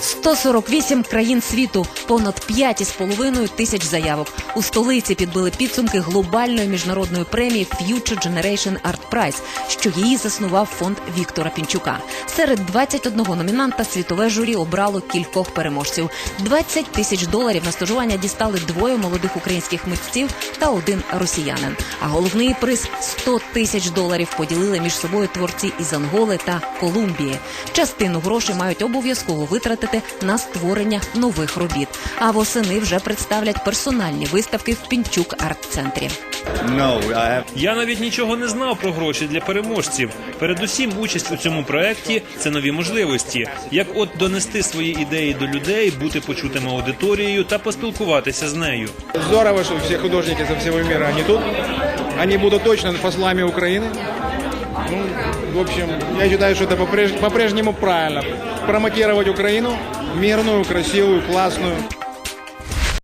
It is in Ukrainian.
148 країн світу, понад 5,5 тисяч заявок. У столиці підбили підсумки глобальної міжнародної премії Future Generation Art Prize, що її заснував фонд Віктора Пінчука. Серед 21 номінанта світове журі обрало кількох переможців. 20 тисяч доларів на стажування дістали двоє молодих українських митців та один росіянин. А головний приз 100 тисяч доларів поділили між собою творці із Анголи та Колумбії. Частину грошей мають обов'язково витратити на створення нових робіт. А восени вже представлять персональні виставки в Пінчук арт-центрі. Я навіть нічого не знав про гроші для переможців. Передусім, участь у цьому проекті це нові можливості. Як от донести свої ідеї до людей, бути почутими аудиторією та поспілкуватися з нею. Здорово, что все художники со всего мира, они тут. Они будут точно послами Украины. Ну, в общем, я считаю, что это попреж- по-прежнему правильно. Промотировать Украину, мирную, красивую, классную.